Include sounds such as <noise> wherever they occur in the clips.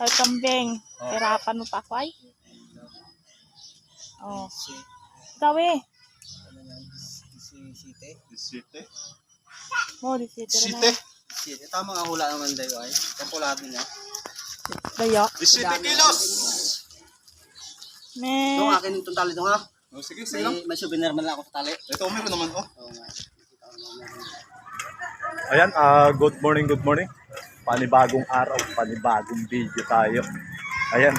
Kay kambing. Oh. Hirapan mo pa ako ay. Oh. Ikaw eh. ano Site. Site. Mo, di sito rin Site. Site. Tama nga hula naman dayo ay. Kapulado niya. Dayo. Site kilos. Me. Doon akin itong tali doon ha. Oh, sige, sige lang. May, may souvenir man lang ako sa tali. Ito, meron naman, oh. Oo nga. Ayan, ah good morning, good morning. Panibagong araw, panibagong video tayo. Ayan.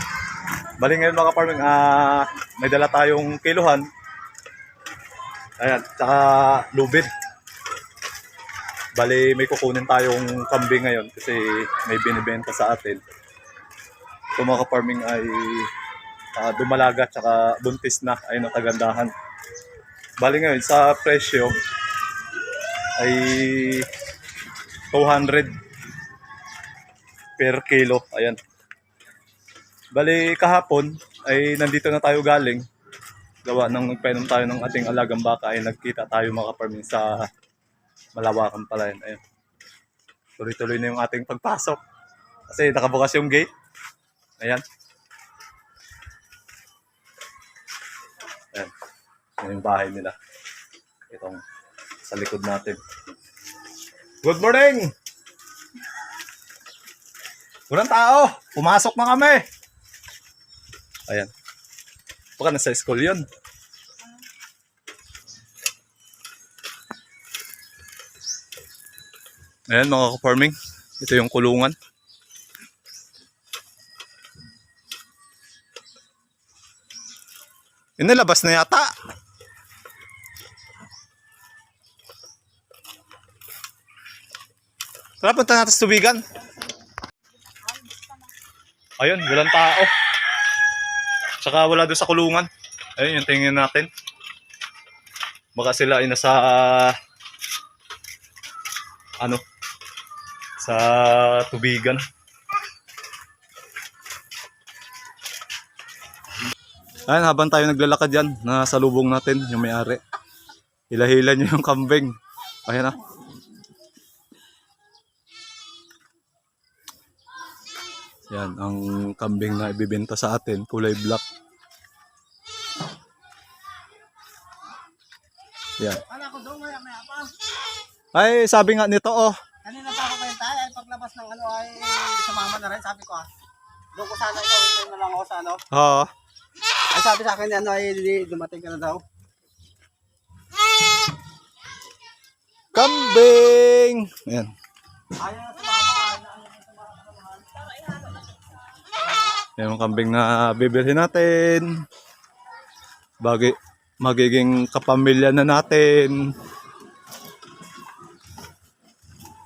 Bali ngayon mga farming, ah may dala tayong kiluhan. Ayan, tsaka lubid. Bali may kukunin tayong kambing ngayon kasi may binibenta sa atin. So mga farming ay ah, dumalaga tsaka buntis na ay natagandahan. Bali ngayon sa presyo ay 200 per kilo. Ayan. Bali kahapon ay nandito na tayo galing. Gawa nang nagpainom tayo ng ating alagang baka ay nagkita tayo mga farming sa Malawakan pala yan. Ayan. Tuloy-tuloy na yung ating pagpasok. Kasi nakabukas yung gate. Ayan. Ayan. Yan yung bahay nila. Itong sa likod natin. Good morning! Walang tao! Pumasok na kami! Ayan. Baka nasa school yun. Ayan mga ka-farming. Ito yung kulungan. Inilabas na yata. Tara, punta natin sa tubigan. Ayun, walang tao. Tsaka wala doon sa kulungan. Ayun, yung tingin natin. Baka sila ay nasa ano sa tubigan. Ayun, habang tayo naglalakad yan, nasa lubong natin, yung may-ari. Hila-hila niyo yung kambing. Ayan na. Yan, ang kambing na ibibenta sa atin, kulay black. Yan. Ay, sabi nga nito, oh. Kanina pa ako kwenta ay paglabas ng ano ay sumama na rin sabi ko ah. Doon ko sana ikaw na lang ako sa ano. Oo. Ay sabi sa akin ano ay dumating ka na daw. Kambing! Ayan. Ayaw na sumama. Yung kambing na bibilhin natin. Bagi, magiging kapamilya na natin.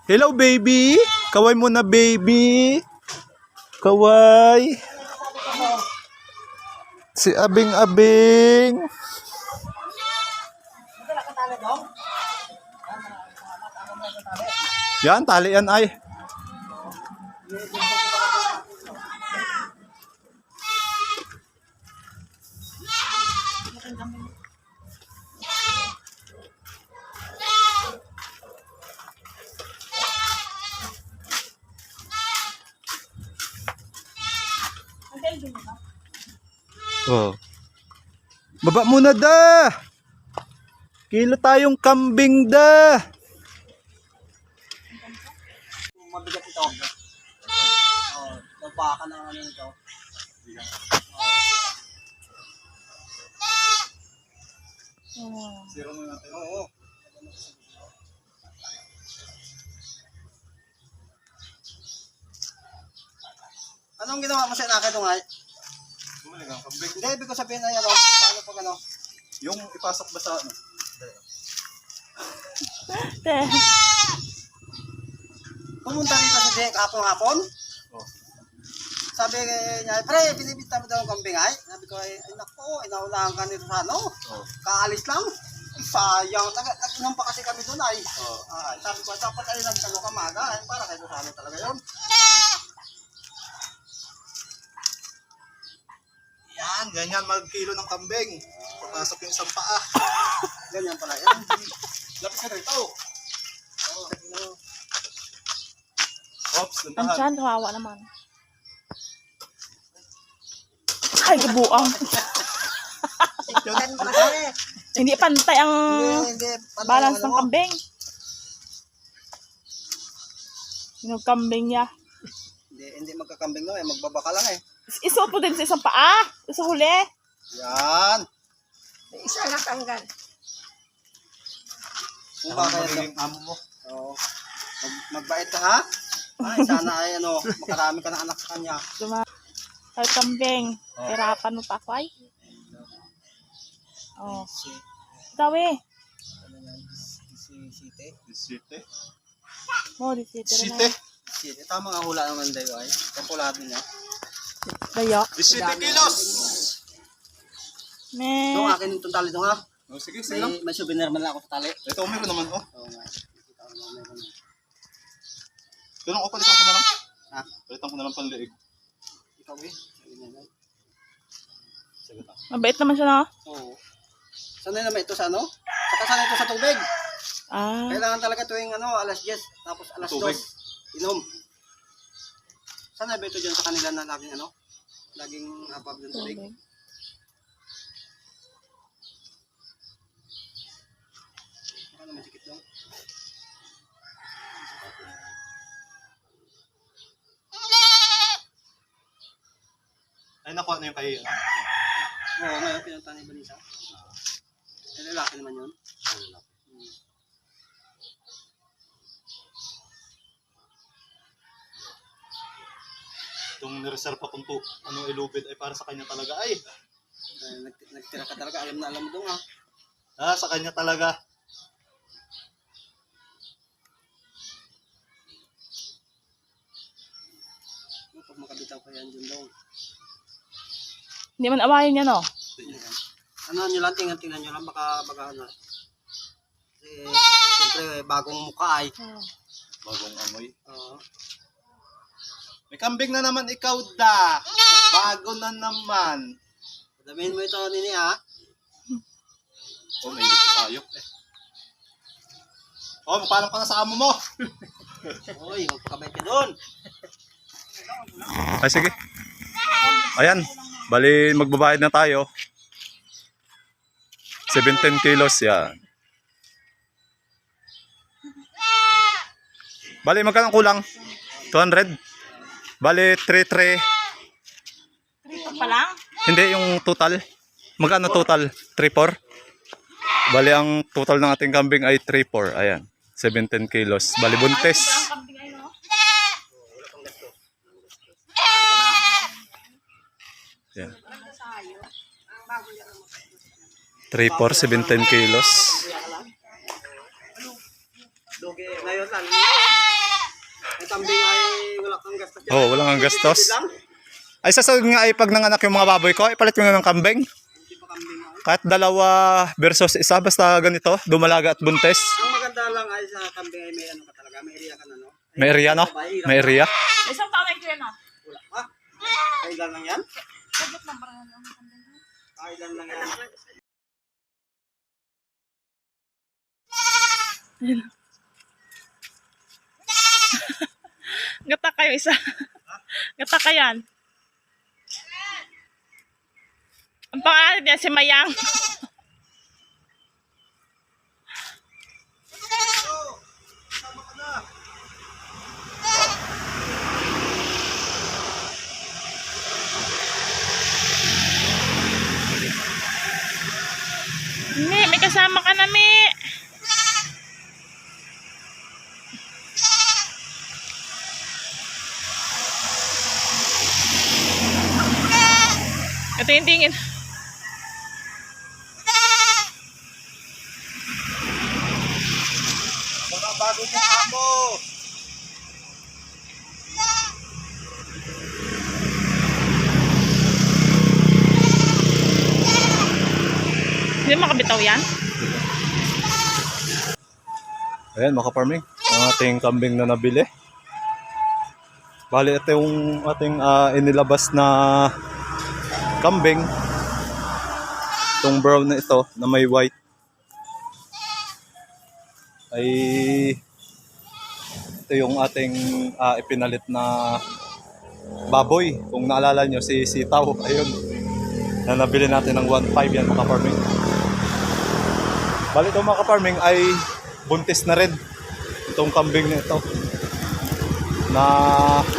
Hello, baby! Kaway mo na, baby! Kaway! Si Abing Abing! Yan, tali yan ay. Baba muna da! Kilo tayong kambing da! Mabigat ito. Oh, nabaka na ano ito. Oh. Zero na natin. Oo. Anong ginawa mo sa inakay doon ay? Bumalik ang kambing. Hindi, ibig ko sabihin ay ano, paano pag ano? Yung ipasok ba sa ano? Pumunta dito si Dek hapon-hapon. Oh. Sabi niya, pre, binibita mo daw ang kambing ay. Sabi ko, ay, ay naku, inaunahan ka nito sa ano. Oh. Kaalis lang. Ay, sayang. Nag Nag-inom pa kasi kami doon ay. Oh. Ah, sabi ko, dapat ay nagtalo ka maga. Ay, para kayo sa ano talaga yun. Yan, ganyan magkilo ng kambing. Papasok yung isang paa. <laughs> Ganyan pala yan. Lapis na rito. Oh, ano, Ops, Ang tiyan, kawawa naman. Ay, kabuang. Tingnan mo kasi. Hindi pantay ang Hindi, balance ng ano kambing. Yung kambing niya. Hindi, hindi magkakambing no, eh. magbabaka lang eh. Isuot mo din sa isang paa. Sa huli. Yan. Isa na tanggal. Kung Baka bakit magiging amo mo. Oo. Mag, magbait ka ha? Ay, sana ay ano, makarami ka ng anak sa kanya. Duma ay kambing. Hirapan mo pa ako ay. Oh. Si Site. Site. Mo, di si Site. Site. Tama nga hula naman dayo ay. Kapulado niya. Dayo. 17 kilos! Me. Doon akin yung tali doon ha. Oh, sige, sige lang. May, may souvenir man lang ako sa tali. Ito, meron naman, oh. Oo nga. Na meron. Ganun ko, palitan ko na lang. Ha? Palitan ko na lang panliig. Ikaw eh. Mabait naman siya na. Oo. Sanay naman ito sa ano? Saka sanay ito sa tubig. Ah. Kailangan talaga tuwing ano, alas 10, tapos alas 2, Tubig. inom. Sanay ba ito dyan sa kanila na laging ano? Laging hapag ng tubig. Baka naman sikit doon. Ay, nakuha na yung kay... ano? Oo, ngayon pinunta ni Vanessa. Eh, lalaki naman yun. Hmm. Itong nireserve kong to, ano, ilubid ay para sa kanya talaga. Ay, nag- nagtira ka talaga, alam na alam mo doon ha. ah, sa kanya talaga. Pag makabitaw ka yan dyan daw. Hindi man awayin niya no. Ano nyo lang, tingnan, tingnan nyo lang, baka, baka ano. Kasi, siyempre, bagong mukha ay. Bagong amoy. Oo. May kambing na naman ikaw da. Bago na naman. Damihin mo ito, Nini, ha? Oh, may ilip tayo. Eh. Oh, magpaalam ka na sa amo mo. Uy, magpakabay ka doon. Ay, sige. Ayan. Bali, magbabayad na tayo. 17 kilos yan. Bali, magkano kulang? 200? Bali, 3-3. Ito pa lang. Hindi, yung total. Magkano total? 3-4? Bali, ang total ng ating kambing ay 3-4. Ayan. 17 kilos. Bali, buntes. Ang kambing ay no. Yan. 3-4, 17 kilos. Doge, ngayon lang. Ay, tambing ay wala kang gastos. Oh, walang ang gastos. Lang. Ay, sasagot nga ay pag nanganak yung mga baboy ko, ipalit ko na ng kambing. Kambing ay. Kahit dalawa versus isa, basta ganito, dumalaga at buntes. Ang maganda lang ay sa kambing ay may ano ka talaga, may area ka na, no? May area, no? May area. Isang taon ay kuya na. Wala pa. Kailan lang yan? Sagot lang parang ano. Kailan lang yan? Gata kayo isa. <laughs> Gata ka yan. Ang pangalan niya si Mayang. <laughs> Mi, may kasama ka na, Mi. Ito yung tingin. Mga bago niyang amo. Hindi makabitaw yan? Ayan, mga farming. Ang ating kambing na nabili. Bali, ito yung ating ah, inilabas na kambing. Itong brown na ito, na may white. Ay, ito yung ating ah, ipinalit na baboy. Kung naalala nyo, si Sitaw. <laughs> Ayun. na nabili natin ng 1.5 yan mga farming. Bali ito mga farming ay buntis na rin itong kambing na ito na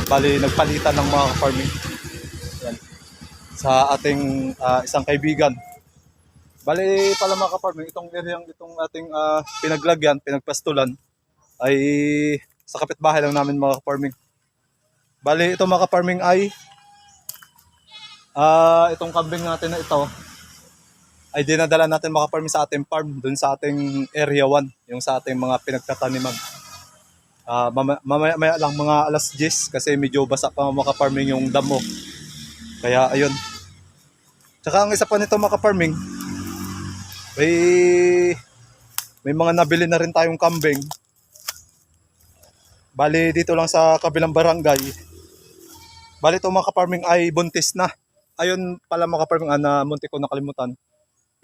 bali nagpalitan ng mga farming. Sa ating ah, isang kaibigan. Bali pala mga farming itong area itong ating ah, pinaglagyan, pinagpastulan ay sa kapitbahay lang namin mga farming. Bali ito mga farming ay ah itong kambing natin na ito ay dinadala natin mga farming sa ating farm dun sa ating area 1, yung sa ating mga pinagtataniman. Mama- mamaya, maya lang mga alas 10 kasi medyo basa pa mga farming yung damo. Kaya ayun. Tsaka ang isa pa nito mga farming, may may mga nabili na rin tayong kambing. Bali dito lang sa kabilang barangay. Bali ito mga farming ay buntis na. Ayun pala mga farming ah, na munti ko nakalimutan.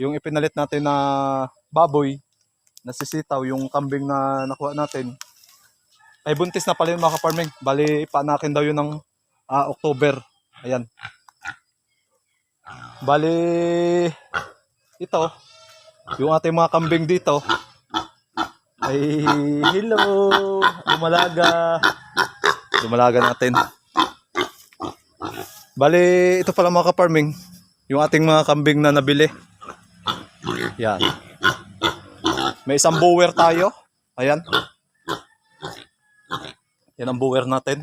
Yung ipinalit natin na baboy, nasisitaw yung kambing na nakuha natin. Ay buntis na pala yun mga farming. Bali paanakin daw yun ng ah, October. Ayan. Bali ito, yung ating mga kambing dito ay hello, lumalaga. Lumalaga natin. Bali, ito pala mga ka-farming, yung ating mga kambing na nabili. Yan. May isang bower tayo. Ayan. Yan ang bower natin.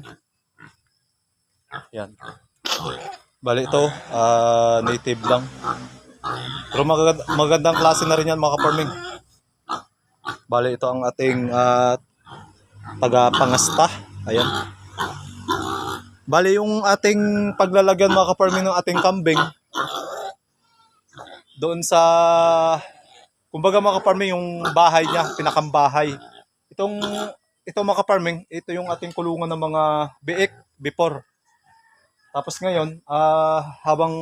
Yan. Bali ito, ah, native lang. Pero magaganda, magandang klase na rin yan mga ka-farming. Bali ito ang ating ah, taga-pangasta. Ayan. Bali yung ating paglalagyan mga ka-farming ng ating kambing doon sa kumbaga mga ka-farming yung bahay niya, pinakambahay. Itong ito mga ka-farming, ito yung ating kulungan ng mga biik before. Tapos ngayon, ah habang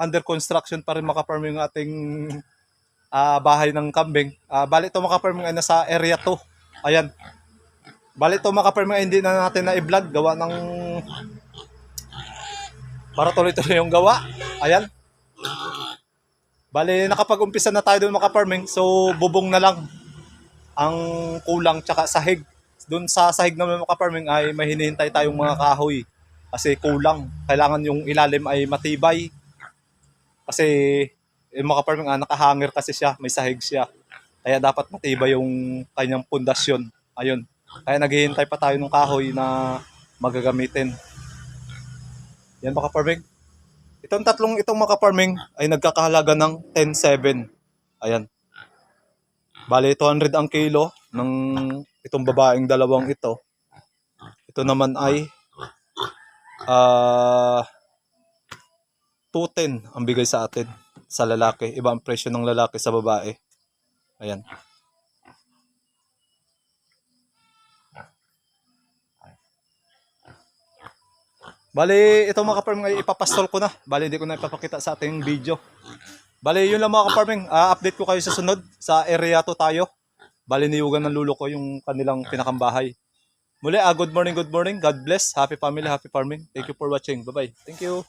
under construction pa rin mga ka-farming yung ating ah, bahay ng kambing. Ah, bali ito mga ka-farming ay nasa area 2. Ayan. Bali ito mga ka-farming ay hindi na natin na i-vlog gawa ng para tuloy-tuloy yung gawa. Ayan. Bali nakapag-umpisa na tayo doon mga ka-farming. So bubong na lang ang kulang tsaka sahig. Doon sa sahig naman mga ka-farming ay may hinihintay tayong mga kahoy kasi kulang. Kailangan yung ilalim ay matibay. Kasi yung mga farming ah, nakahanger kasi siya, may sahig siya. Kaya dapat matibay yung kanyang pundasyon. Ayun. Kaya naghihintay pa tayo ng kahoy na magagamitin. Yan mga farming. Itong tatlong itong mga farming ay nagkakahalaga ng 10.7. Ayan. Bali 200 ang kilo ng itong babaeng dalawang ito. Ito naman ay ah 210 ang bigay sa atin sa lalaki. Iba ang presyo ng lalaki sa babae. Ayan. Bali, ito mga kaparming ay ipapastol ko na. Bali, hindi ko na ipapakita sa ating video. Bali, yun lang mga kaparming. Ah, update ko kayo sa sunod. Sa area to tayo. Bali, niyugan ng lulo ko yung kanilang pinakambahay. Muli, ah, good morning, good morning. God bless. Happy family, happy farming. Thank you for watching. Bye-bye. Thank you.